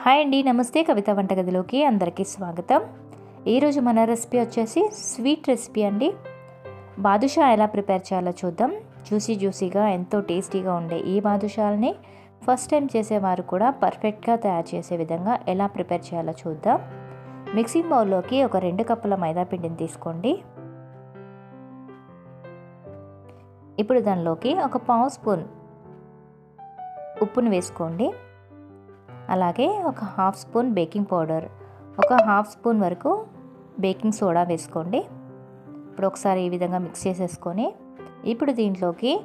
Hi అండి నమస్తే. కవిత వంటగదిలోకి అందరికీ స్వాగతం. ఈరోజు మన రెసిపీ వచ్చేసి స్వీట్ రెసిపీ అండి. బాదుషా ఎలా ప్రిపేర్ చేయాలో చూద్దాం. జ్యూసీ జ్యూసీగా ఎంతో టేస్టీగా ఉండే ఈ బాదుషాలని ఫస్ట్ టైం చేసేవారు కూడా పర్ఫెక్ట్గా తయారు చేసే విధంగా ఎలా ప్రిపేర్ చేయాలో చూద్దాం. మిక్సింగ్ బౌల్లోకి ఒక రెండు కప్పుల మైదా పిండిని తీసుకోండి. ఇప్పుడు దానిలోకి ఒక పావు స్పూన్ ఉప్పును వేసుకోండి. అలాగే ఒక హాఫ్ స్పూన్ బేకింగ్ పౌడర్ ఒక హాఫ్ స్పూన్ వరకు బేకింగ్ సోడా వేసుకోండి. ఇప్పుడు ఒకసారి ఈ విధంగా మిక్స్ చేసేసుకొని ఇప్పుడు దీంట్లోకి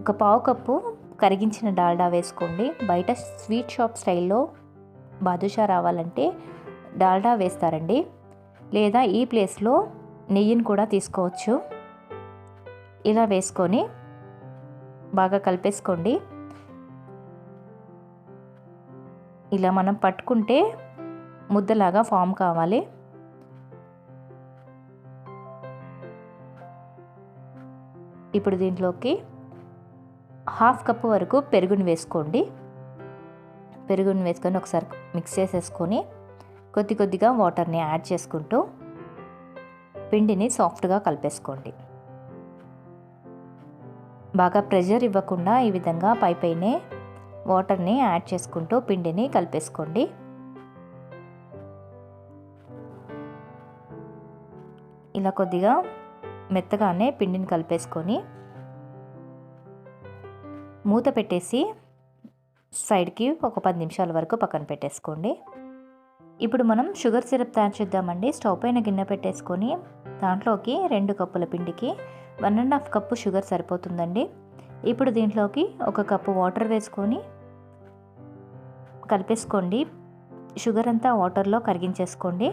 ఒక పావు కప్పు కరిగించిన డాల్డా వేసుకోండి. బయట స్వీట్ షాప్ స్టైల్లో బాదుషా రావాలంటే డాల్డా వేస్తారండి. లేదా ఈ ప్లేస్లో నెయ్యిని కూడా తీసుకోవచ్చు. ఇలా వేసుకొని బాగా కలిపేసుకోండి. ఇలా మనం పట్టుకుంటే ముద్దలాగా ఫామ్ కావాలి. ఇప్పుడు దీంట్లోకి హాఫ్ కప్పు వరకు పెరుగుని వేసుకోండి. పెరుగుని వేసుకొని ఒకసారి మిక్స్ చేసేసుకొని కొద్ది కొద్దిగా వాటర్ని యాడ్ చేసుకుంటూ పిండిని సాఫ్ట్గా కలిపేసుకోండి. బాగా ప్రెషర్ ఇవ్వకుండా ఈ విధంగా పై పైనే వాటర్ని యాడ్ చేసుకుంటూ పిండిని కలిపేసుకోండి. ఇలా కొద్దిగా మెత్తగానే పిండిని కలిపేసుకొని మూత పెట్టేసి సైడ్కి ఒక పది నిమిషాల వరకు పక్కన పెట్టేసుకోండి. ఇప్పుడు మనం షుగర్ సిరప్ తయారు చేద్దామండి. స్టవ్ పైన గిన్నె పెట్టేసుకొని దాంట్లోకి రెండు కప్పుల పిండికి one and half cup sugar సరిపోతుందండి. ఇప్పుడు దీంట్లోకి ఒక కప్పు వాటర్ వేసుకొని కలిపేసుకోండి. షుగర్ అంతా వాటర్లో కరిగించేసుకోండి.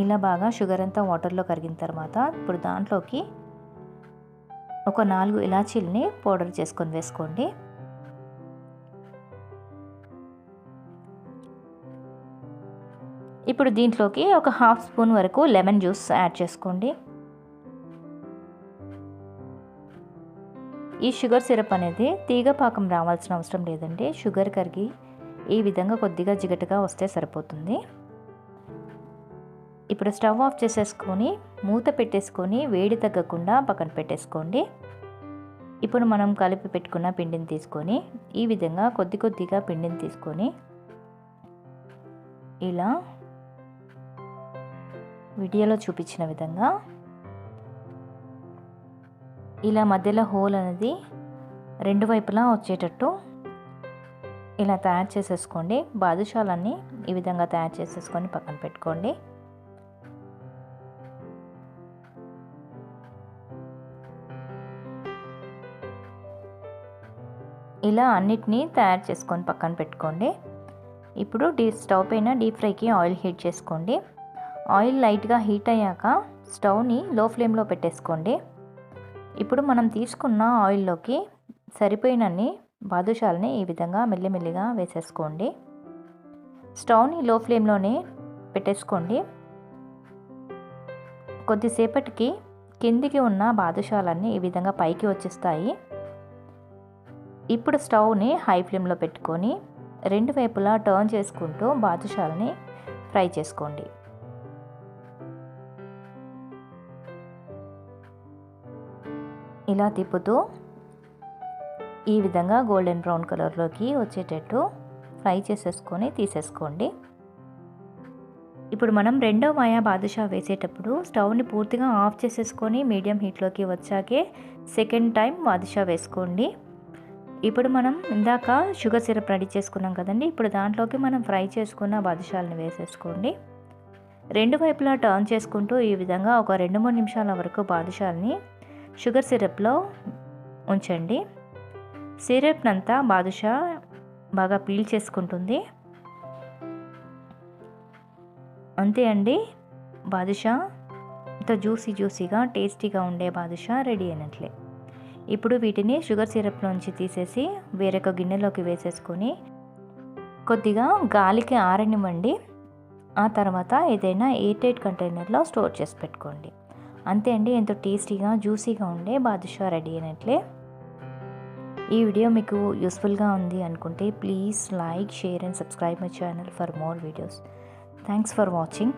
ఇలా బాగా షుగర్ అంతా వాటర్లో కరిగిన తర్వాత ఇప్పుడు దాంట్లోకి ఒక నాలుగు ఇలాచీలని పౌడర్ చేసుకొని వేసుకోండి. ఇప్పుడు దీంట్లోకి ఒక హాఫ్ స్పూన్ వరకు లెమన్ జ్యూస్ యాడ్ చేసుకోండి. ఈ షుగర్ సిరప్ అనేది తీగ పాకం రావాల్సిన అవసరం లేదండి. షుగర్ కరిగి ఈ విధంగా కొద్దిగా జిగటగా వస్తే సరిపోతుంది. ఇప్పుడు స్టవ్ ఆఫ్ చేసేసుకొని మూత పెట్టేసుకొని వేడి తగ్గకుండా పక్కన పెట్టేసుకోండి. ఇప్పుడు మనం కలిపి పెట్టుకున్న పిండిని తీసుకొని ఈ విధంగా కొద్ది కొద్దిగా పిండిని తీసుకొని ఇలా వీడియోలో చూపించిన విధంగా ఇలా మధ్యలో హోల్ అనేది రెండు వైపులా వచ్చేటట్టు ఇలా తయారు చేసేసుకోండి. బాదుషాలన్నీ ఈ విధంగా తయారు చేసేసుకొని పక్కన పెట్టుకోండి. ఇలా అన్నిటినీ తయారు చేసుకొని పక్కన పెట్టుకోండి. ఇప్పుడు డీ స్టవ్ పైన డీప్ ఫ్రైకి ఆయిల్ హీట్ చేసుకోండి. ఆయిల్ లైట్గా హీట్ అయ్యాక స్టవ్ని లో ఫ్లేమ్లో పెట్టేసుకోండి. ఇప్పుడు మనం తీసుకున్న ఆయిల్లోకి సరిపోయినన్ని బాదుషాలని ఈ విధంగా మెల్లిమెల్లిగా వేసేసుకోండి. స్టవ్ని లో ఫ్లేమ్లోనే పెట్టేసుకోండి. కొద్దిసేపటికి కిందికి ఉన్న బాదుషాలన్నీ ఈ విధంగా పైకి వచ్చేస్తాయి. ఇప్పుడు స్టవ్ని హై ఫ్లేమ్లో పెట్టుకొని రెండు వైపులా టర్న్ చేసుకుంటూ బాదుషాలని ఫ్రై చేసుకోండి. ఇలా తిప్పుతూ ఈ విధంగా గోల్డెన్ బ్రౌన్ కలర్లోకి వచ్చేటట్టు ఫ్రై చేసేసుకొని తీసేసుకోండి. ఇప్పుడు మనం రెండో మాయా బాదుషా వేసేటప్పుడు స్టవ్ని పూర్తిగా ఆఫ్ చేసేసుకొని మీడియం హీట్లోకి వచ్చాకే సెకండ్ టైం బాదుషా వేసుకోండి. ఇప్పుడు మనం ఇందాక షుగర్ సిరప్ రెడీ చేసుకున్నాం కదండి ఇప్పుడు దాంట్లోకి మనం ఫ్రై చేసుకున్న బాదుషాలను వేసేసుకోండి. రెండు వైపులా టర్న్ చేసుకుంటూ ఈ విధంగా ఒక రెండు మూడు నిమిషాల వరకు బాదుషాలని షుగర్ సిరప్లో ఉంచండి. సిరప్నంతా బాదుషా బాగా పీల్ చేసుకుంటుంది. అంతే అండి. బాదుషా ఇంత జ్యూసీ జ్యూసీగా టేస్టీగా ఉండే బాదుషా రెడీ అయినట్లే. ఇప్పుడు వీటిని షుగర్ సిరప్లోంచి తీసేసి వేరొక గిన్నెలోకి వేసేసుకొని కొద్దిగా గాలికి ఆరనివ్వండి. ఆ తర్వాత ఏదైనా ఎయిర్ టైట్ కంటైనర్లో స్టోర్ చేసి పెట్టుకోండి. అంతే అండి ఎంతో టేస్టీగా జ్యూసీగా ఉండే బాదుషా రెడీ అయినట్లే. ఈ వీడియో మీకు యూస్ఫుల్గా ఉంది అనుకుంటే please like share and subscribe my channel for more videos. Thanks for watching.